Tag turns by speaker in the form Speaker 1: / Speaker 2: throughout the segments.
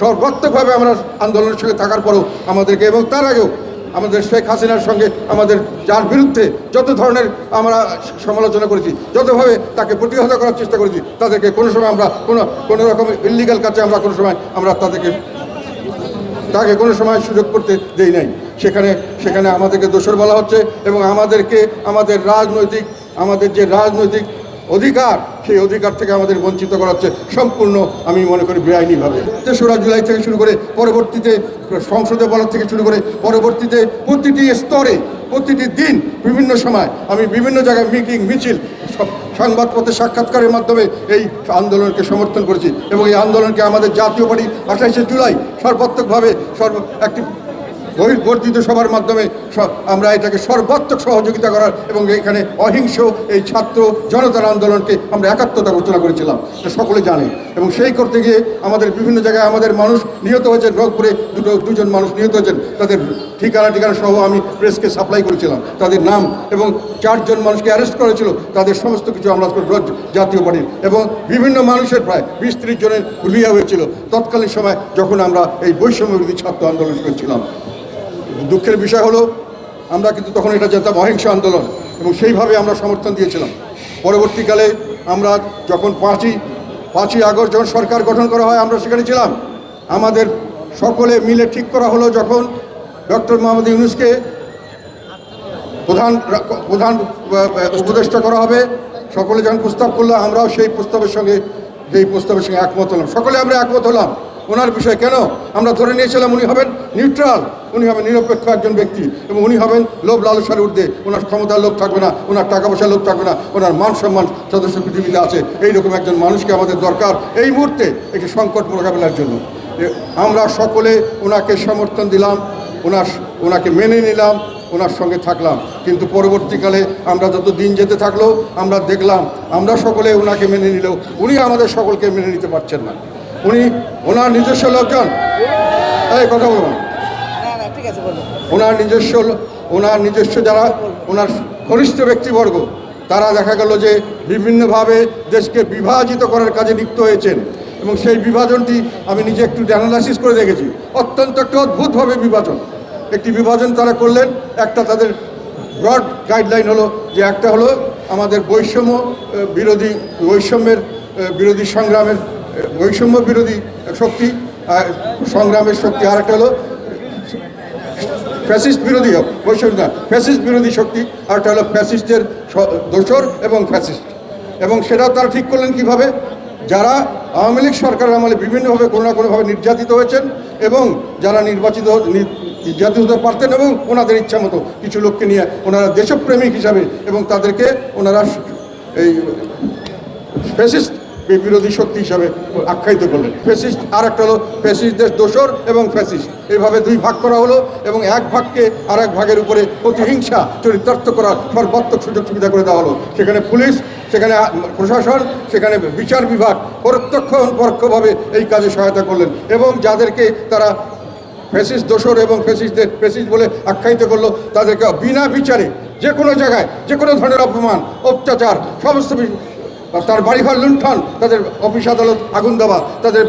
Speaker 1: সর্বাত্মকভাবে আমরা আন্দোলনের সঙ্গে থাকার পরেও আমাদেরকে এবং তার আগেও আমাদের শেখ হাসিনার সঙ্গে আমাদের যার বিরুদ্ধে যত ধরনের আমরা সমালোচনা করেছি, যতভাবে তাকে প্রতিহত করার চেষ্টা করেছি, তাদেরকে কোনো সময় আমরা কোনো কোনো রকম ইলিগাল কাজে আমরা কোনো সময় আমরা তাদেরকে, তাকে কোনো সময় সুযোগ করতে দেই নাই। সেখানে সেখানে আমাদেরকে দোষর বলা হচ্ছে এবং আমাদেরকে, আমাদের রাজনৈতিক, আমাদের যে রাজনৈতিক অধিকার, সেই অধিকার থেকে আমাদের বঞ্চিত করা হচ্ছে সম্পূর্ণ আমি মনে করি বেআইনিভাবে। তেসরা জুলাই থেকে শুরু করে পরবর্তীতে সংসদে বলার থেকে শুরু করে পরবর্তীতে প্রতিটি স্তরে, প্রতিটি দিন, বিভিন্ন সময় আমি বিভিন্ন জায়গায় মিটিং, মিছিল, সব- সংবাদপত্রে সাক্ষাৎকারের মাধ্যমে এই আন্দোলনকে সমর্থন করেছি এবং এই আন্দোলনকে আমাদের জাতীয় পার্টি আঠাইশে জুলাই সর্বাত্মকভাবে সর্ব একটি বহির্বর্ধিত সভার মাধ্যমে আমরা এটাকে সর্বাত্মক সহযোগিতা করার এবং এখানে অহিংস এই ছাত্র জনতার আন্দোলনকে আমরা একাত্মতা ঘোষণা করেছিলাম। সকলে জানে। এবং সেই করতে গিয়ে আমাদের বিভিন্ন জায়গায় আমাদের মানুষ নিহত হয়েছেন। রংপুরে দুটো, দুজন মানুষ নিহত হয়েছেন। তাদের ঠিকানা ঠিকানা সহ আমি প্রেসকে সাপ্লাই করেছিলাম। তাদের নাম এবং চারজন মানুষকে অ্যারেস্ট করেছিল তাদের সমস্ত কিছু আমরা জাতীয় পার্টির এবং বিভিন্ন মানুষের প্রায় বিশ ত্রিশ জনের হুলিয়া হয়েছিল। তৎকালীন সময় যখন আমরা এই বৈষম্য ছাত্র আন্দোলন করেছিলাম। দুঃখের বিষয় হলো, আমরা কিন্তু তখন এটা জানতাম, অহিংস আন্দোলন, এবং সেইভাবে আমরা সমর্থন দিয়েছিলাম। পরবর্তীকালে আমরা যখন পাঁচই পাঁচই আগস্ট যখন সরকার গঠন করা হয়, আমরা সেখানে ছিলাম। আমাদের সকলে মিলে ঠিক করা হলো যখন ডক্টর মোহাম্মদ ইউনুসকে প্রধান প্রধান উপদেষ্টা করা হবে। সকলে যখন প্রস্তাব করল, আমরাও সেই প্রস্তাবের সঙ্গে সেই প্রস্তাবের সঙ্গে একমত হলাম। সকলে আমরা একমত হলাম। ওনার বিষয় কেন আমরা ধরে নিয়েছিলাম উনি হবেন নিউট্রাল উনি হবেন নিরপেক্ষ একজন ব্যক্তি এবং উনি হবেন লোভ লালসার ঊর্ধ্বে। ওনার ক্ষমতার লোভ থাকবে না, ওনার টাকা পয়সার লোভ থাকবে না, ওনার মান সম্মান সদস্য পৃথিবীতে আছে। এইরকম একজন মানুষকে আমাদের দরকার এই মুহূর্তে একটি সংকট মোকাবেলার জন্য। আমরা সকলে ওনাকে সমর্থন দিলাম, ওনার ওনাকে মেনে নিলাম, ওনার সঙ্গে থাকলাম। কিন্তু পরবর্তীকালে আমরা যত দিন যেতে থাকল, আমরা দেখলাম, আমরা সকলে ওনাকে মেনে নিলেও উনি আমাদের সকলকে মেনে নিতে পারছেন না। উনি ওনার নিজস্ব লোকজন। এই কথা বলুন। ওনার নিজস্ব ওনার নিজস্ব যারা ওনার ঘনিষ্ঠ ব্যক্তিবর্গ তারা দেখা গেল যে বিভিন্নভাবে দেশকে বিভাজিত করার কাজে লিপ্ত হয়েছেন। এবং সেই বিভাজনটি আমি নিজে একটু অ্যানালাইসিস করে দেখেছি। অত্যন্ত একটু অদ্ভুতভাবে বিভাজন। একটি বিভাজন তারা করলেন একটা তাদের ব্রড গাইডলাইন হলো যে একটা হলো আমাদের বৈষম্য বিরোধী বৈষম্যের বিরোধী সংগ্রামের বৈষম্য বিরোধী শক্তি সংগ্রামের শক্তি আর একটা হলো ফ্যাসিস্ট বিরোধী বৈষম্য না, ফ্যাসিস্ট বিরোধী শক্তি আর একটা হলো ফ্যাসিস্টের দোসর এবং ফ্যাসিস্ট। এবং সেটাও তারা ঠিক করলেন কীভাবে? যারা আওয়ামী লীগ সরকারের আমলে বিভিন্নভাবে কোনো না কোনোভাবে নির্যাতিত হয়েছেন এবং যারা নির্বাচিত নির্যাতিত হতে পারতেন এবং ওনাদের ইচ্ছা মতো কিছু লোককে নিয়ে ওনারা দেশপ্রেমিক হিসাবে এবং তাদেরকে ওনারা এই ফ্যাসিস্ট বিরোধী শক্তি হিসাবে আখ্যায়িত করলেন। ফ্যাসিস্ট আর একটা হলো ফ্যাসিস্টদের দোসর এবং ফ্যাসিস্ট। এইভাবে দুই ভাগ করা হলো এবং এক ভাগকে আর এক ভাগের উপরে প্রতিহিংসা চরিতার্থ করার সর্বাত্মক সুযোগ সুবিধা করে দেওয়া হলো। সেখানে পুলিশ, সেখানে প্রশাসন, সেখানে বিচার বিভাগ প্রত্যক্ষ পরোক্ষভাবে এই কাজে সহায়তা করলেন এবং যাদেরকে তারা ফেসিস দোসর এবং ফেসিসদের ফেসিস বলে আখ্যায়িত করল, তাদেরকে বিনা বিচারে যে কোনো জায়গায় যে কোনো ধরনের অপমান, অত্যাচার, সমস্ত তার বাড়িঘর লুণ্ঠন, তাদের অফিস আদালত আগুন দেওয়া, তাদের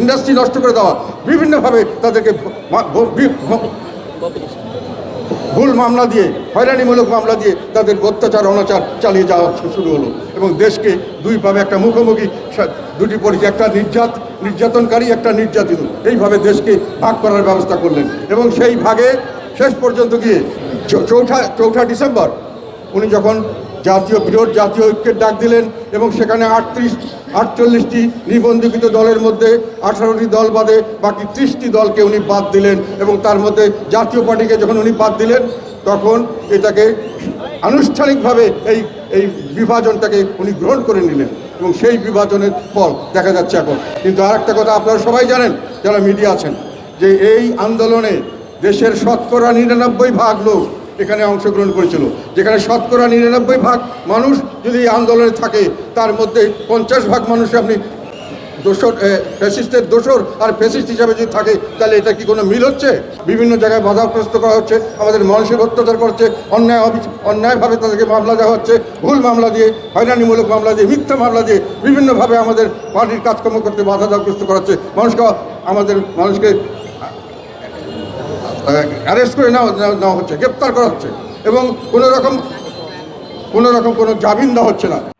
Speaker 1: ইন্ডাস্ট্রি নষ্ট করে দেওয়া, বিভিন্নভাবে তাদেরকে ভুল মামলা দিয়ে, হয়রানিমূলক মামলা দিয়ে তাদের অত্যাচার, অনাচার চালিয়ে যাওয়া শুরু হলো এবং দেশকে দুই ভাবে, একটা মুখোমুখি দুটি পরিচয় একটা নির্যাত নির্যাতনকারী, একটা নির্যাতিত। এইভাবে দেশকে ভাগ করার ব্যবস্থা করলেন এবং সেই ভাগে শেষ পর্যন্ত গিয়ে চৌঠা চৌঠা ডিসেম্বর, উনি যখন জাতীয় বিরোধ, জাতীয় ঐক্যের ডাক দিলেন এবং সেখানে আটত্রিশ, আটচল্লিশটি নিবন্ধিত দলের মধ্যে আঠারোটি দল বাদে বাকি ত্রিশটি দলকে উনি বাদ দিলেন এবং তার মধ্যে জাতীয় পার্টিকে যখন উনি বাদ দিলেন, তখন এটাকে আনুষ্ঠানিকভাবে এই এই বিভাজনটাকে উনি গ্রহণ করে নিলেন এবং সেই বিভাজনের ফল দেখা যাচ্ছে এখন। কিন্তু আর একটা কথা আপনারা সবাই জানেন, যারা মিডিয়া আছেন, যে এই আন্দোলনে দেশের শতকরা নিরানব্বই ভাগ লোক এখানে অংশগ্রহণ করেছিল। যেখানে শতকরা নিরানব্বই ভাগ মানুষ যদি আন্দোলনে থাকে, তার মধ্যে পঞ্চাশ ভাগ মানুষ আপনি দোষর ফ্যাসিস্টের দোষর আর ফ্যাসিস্ট হিসাবে যদি থাকে, তাহলে এটা কি কোনো মিল হচ্ছে? বিভিন্ন জায়গায় বাধাগ্রস্ত করা হচ্ছে, আমাদের মানুষের অত্যাচার করছে, অন্যায় অন্যায়ভাবে তাদেরকে মামলা দেওয়া হচ্ছে, ভুল মামলা দিয়ে, হয়রানিমূলক মামলা দিয়ে, মিথ্যা মামলা দিয়ে বিভিন্নভাবে আমাদের পার্টির কাজকর্ম করতে বাধাগ্রস্ত করাচ্ছে মানুষকে, আমাদের মানুষকে অ্যারেস্ট করে নেওয়া নেওয়া- হচ্ছে, গ্রেপ্তার করা হচ্ছে এবং কোনো রকম কোনো রকম কোনো জামিন দেওয়া হচ্ছে না।